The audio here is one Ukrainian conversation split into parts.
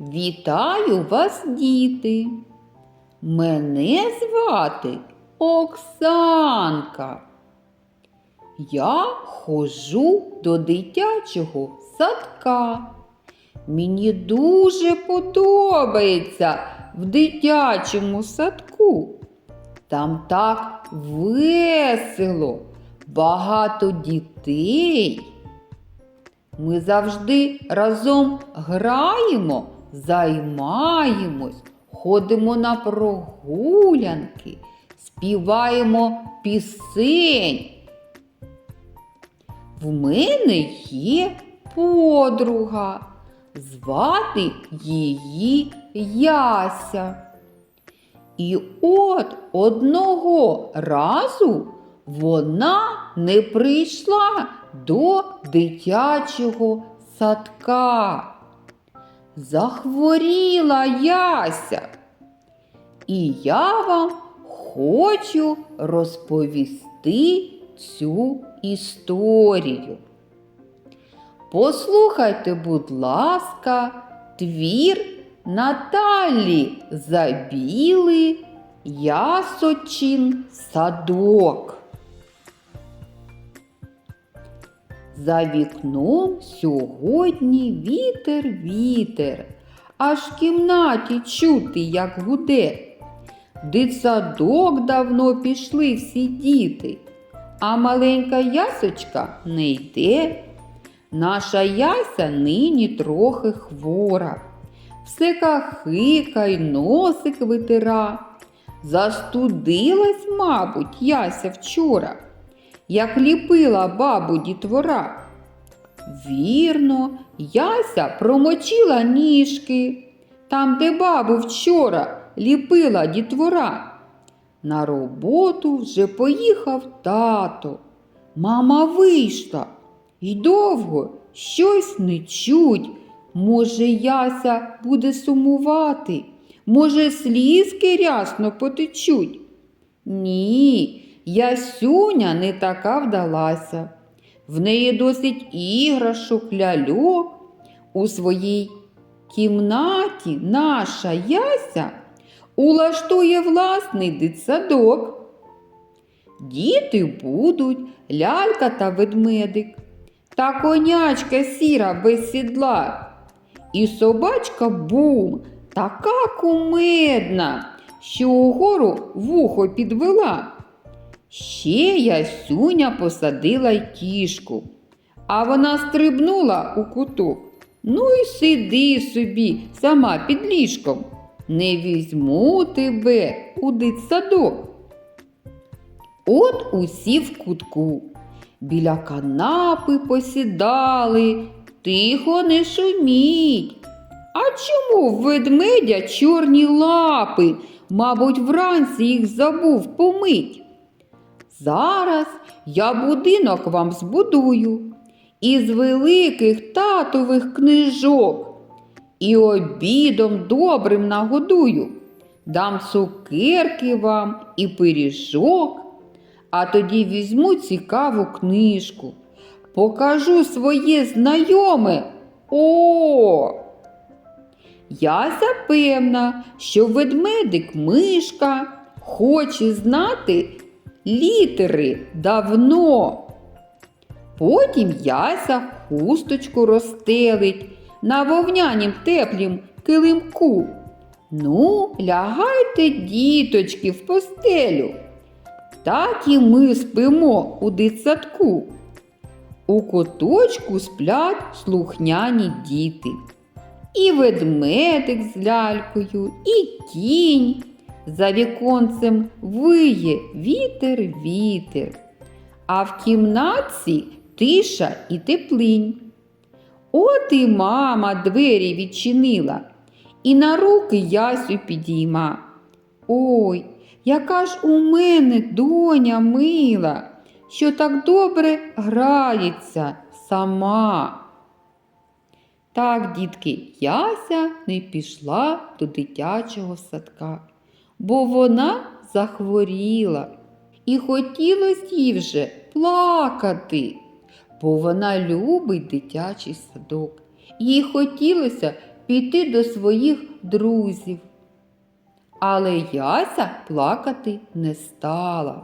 Вітаю вас, діти. Мене звати Оксанка. Я ходжу до дитячого садка. Мені дуже подобається в дитячому садку. Там так весело, багато дітей. Ми завжди разом граємо, займаємось, ходимо на прогулянки, співаємо пісень. В мене є подруга, звати її Яся. І от одного разу вона не прийшла до дитячого садка. Захворіла Яся. І я вам хочу розповісти цю історію. Послухайте, будь ласка, твір Наталі Забіли Ясочин садок. За вікном сьогодні вітер вітер, аж в кімнаті чути, як гуде. Дитсадок давно пішли всі діти, а маленька ясочка не йде. Наша яся нині трохи хвора, все кахика й носик витира. Застудилась, мабуть, яся вчора, як ліпила бабу дітвора. Вірно, яся промочила ніжки, там, де бабу вчора ліпила дітвора. На роботу вже поїхав тато. Мама вийшла й довго щось не чуть. Може, яся буде сумувати, може, слізки рясно потечуть. Ні, ясюня не така вдалася. В неї досить іграшок, ляльок. У своїй кімнаті наша яся улаштує власний дитсадок. Діти будуть лялька та ведмедик, та конячка сіра без сідла, і собачка бум, така кумедна, що угору вухо підвела. Ще ясюня посадила й кішку, а вона стрибнула у куток. Ну і сиди собі сама під ліжком. Не візьму тебе у дитсадок. От усі в кутку. Біля канапи посідали, тихо не шуміть. А чому в ведмедя чорні лапи? Мабуть, вранці їх забув помить. Зараз я будинок вам збудую із великих татових книжок і обідом добрим нагодую. Дам цукерки вам і пиріжок, а тоді візьму цікаву книжку, покажу своє знайоме. О! Яся певна, що ведмедик мишка хоче знати літери давно. Потім яся хусточку розстелить на вовнянім теплім килимку. Ну, лягайте, діточки, в постелю. Так і ми спимо у дитсадку. У куточку сплять слухняні діти. І ведмедик з лялькою, і кінь. За віконцем виє вітер вітер, а в кімнатці тиша і теплинь. От і мама двері відчинила і на руки ясю підійма. Ой, яка ж у мене доня мила, що так добре грається сама. Так, дітки, Яся не пішла до дитячого садка, бо вона захворіла і хотілося їй вже плакати, бо вона любить дитячий садок. Їй хотілося піти до своїх друзів. Але Яся плакати не стала,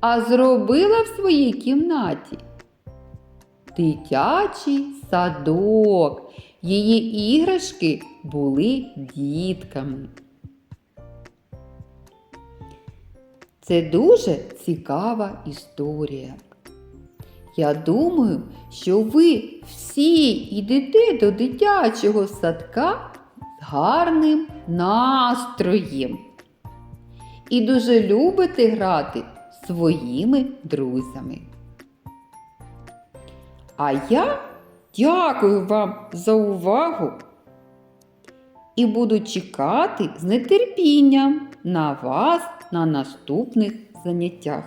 а зробила в своїй кімнаті дитячий садок. Її іграшки були дітками. Це дуже цікава історія. Я думаю, що ви всі йдете до дитячого садка з гарним настроєм і дуже любите грати своїми друзями. А я дякую вам за увагу і буду чекати з нетерпінням на вас на наступних заняттях.